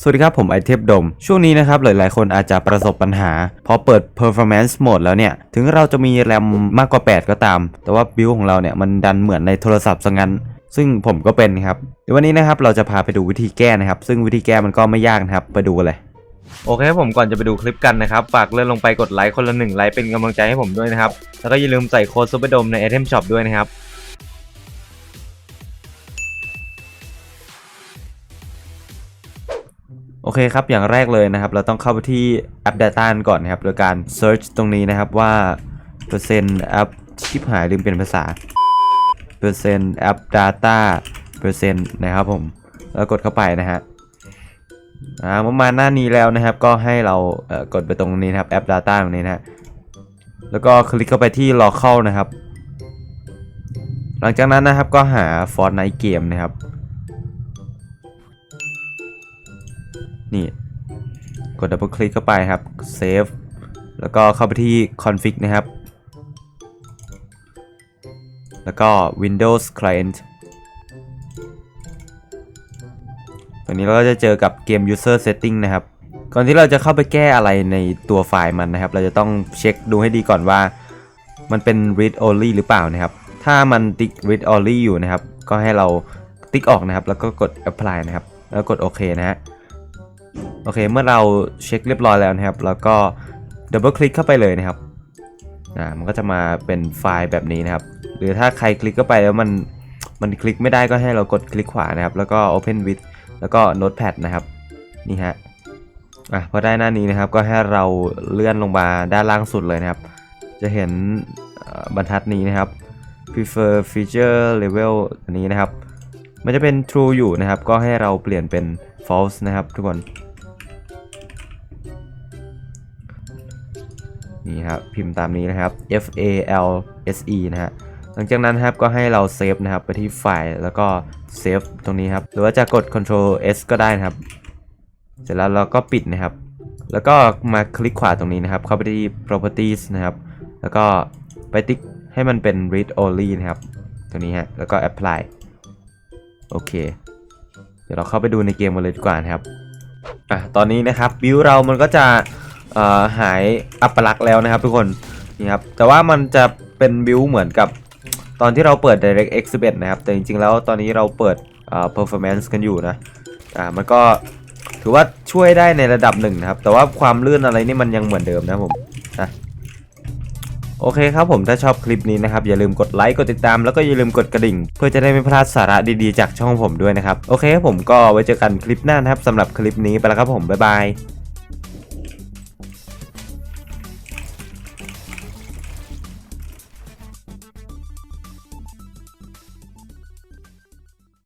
สวัสดีครับ ผมไอเทพดม ช่วงนี้นะครับหลายๆ คนอาจจะประสบปัญหา พอเปิด performance mode แล้วเนี่ย ถึงเราจะมีแรมมากกว่า 8 ก็ตาม แต่ว่าบิลของเราเนี่ย มันดันเหมือนในโทรศัพท์ซะงั้น ซึ่งผมก็เป็นครับเดี๋ยววันนี้นะครับเราจะพาไปดูวิธีแก้นะครับ ซึ่งวิธีแก้มันก็ไม่ยากนะครับไปดูกันเลยโอเคผมก่อนจะไปดูคลิปกันนะครับ ฝากเลื่อนลงไปกดไลค์คนละหนึ่งไลค์เป็นกำลังใจให้ผมด้วยนะครับ แล้วก็อย่าลืมใส่โค้ดซูเปอร์ดมในไอเทมช็อปด้วยนะครับ โอเคครับ อย่างแรกเลยนะครับ เราต้องเข้าไปที่แอป Data กันก่อนนะครับ โดยการ search ตรงนี้นะครับว่าเปอร์เซ็นต์แอปชิปหายลืมเป็นภาษาเปอร์เซ็นต์แอป Data เปอร์เซ็นต์นะครับผม แล้วกดเข้าไปนะฮะอ่าประมาณหน้านี้แล้วนะครับ ก็ให้เราเอ่อกดไปตรงนี้นะครับแอป Data ตรงนี้นะฮะแล้วก็คลิกเข้าไปที่ local นะครับ หลังจากนั้นนะครับก็หา Fortnite Game นะครับ นี่ กดดับเบิลคลิกเข้าไปครับ Save แล้วก็เข้าไปที่ Config นะครับ แล้วก็ Windows Client ตรงนี้เราก็จะเจอกับเกม User Setting นะครับ ก่อนที่เราจะเข้าไปแก้อะไรในตัวไฟล์มันนะครับ เราจะต้องเช็คดูให้ดีก่อนว่า มันเป็น read only หรือเปล่านะครับ ถ้ามันติ๊ก read only อยู่นะครับ ก็ให้เราติ๊กออกนะครับ แล้วก็กด apply นะครับ แล้วกดโอเคนะฮะ โอเค เมื่อเราเช็คเรียบร้อยแล้วนะครับ แล้วก็ดับเบิลคลิกเข้าไปเลยนะครับอ่ามันก็จะมาเป็นไฟล์แบบนี้นะครับ หรือถ้าใครคลิกเข้าไปแล้วมันมันคลิกไม่ได้ก็ให้เรากดคลิกขวานะครับ แล้วก็ Open with แล้วก็ Notepad นะครับ นี่ฮะอะพอได้หน้านี้นะครับก็ให้เราเลื่อนลงมาด้านล่างสุดเลยนะครับ จะเห็นบรรทัดนี้นะครับ prefer feature level อันนี้นะครับ มันจะเป็น true อยู่นะครับ ก็ให้เราเปลี่ยนเป็น false นะครับทุกคน นี่ครับพิมพ์ตามนี้นะครับ F A L S E นะฮะหลังจากนั้นครับก็ให้เราเซฟนะครับไปที่ไฟล์แล้วก็เซฟตรงนี้ครับหรือว่าจะกด Ctrl S ก็ได้นะครับ เสร็จแล้วเราก็ปิดนะครับ แล้วก็มาคลิกขวาตรงนี้นะครับ เข้าไปที่ properties นะครับ แล้วก็ไปติ๊กให้มันเป็น read only นะครับตรงนี้ฮะแล้วก็ apply โอเค เดี๋ยวเราเข้าไปดูในเกมกันเลยดีกว่านะครับอะตอนนี้นะครับบิวเรามันก็จะ หายอัปลักษ์แล้วนะครับ ทุกคนนี่ครับแต่ว่ามันจะเป็นบิวเหมือนกับตอนที่เราเปิด DirectX 11นะครับ แต่จริงๆแล้วตอนนี้เราเปิดเอ่อ performance กันอยู่นะอ่ามันก็ถือว่าช่วยได้ในระดับหนึ่งนะครับ แต่ว่าความลื่นอะไรนี่มันยังเหมือนเดิมนะผมนะโอเคครับผมถ้าชอบคลิปนี้นะครับ อย่าลืมกดไลค์กดติดตาม แล้วก็อย่าลืมกดกระดิ่ง เพื่อจะได้ไม่พลาดสาระดีๆ จากช่องผมด้วยนะครับ โอเคครับผมก็ไว้เจอกันคลิปหน้านะครับสำหรับคลิปนี้ไปแล้วครับผมบ๊ายบาย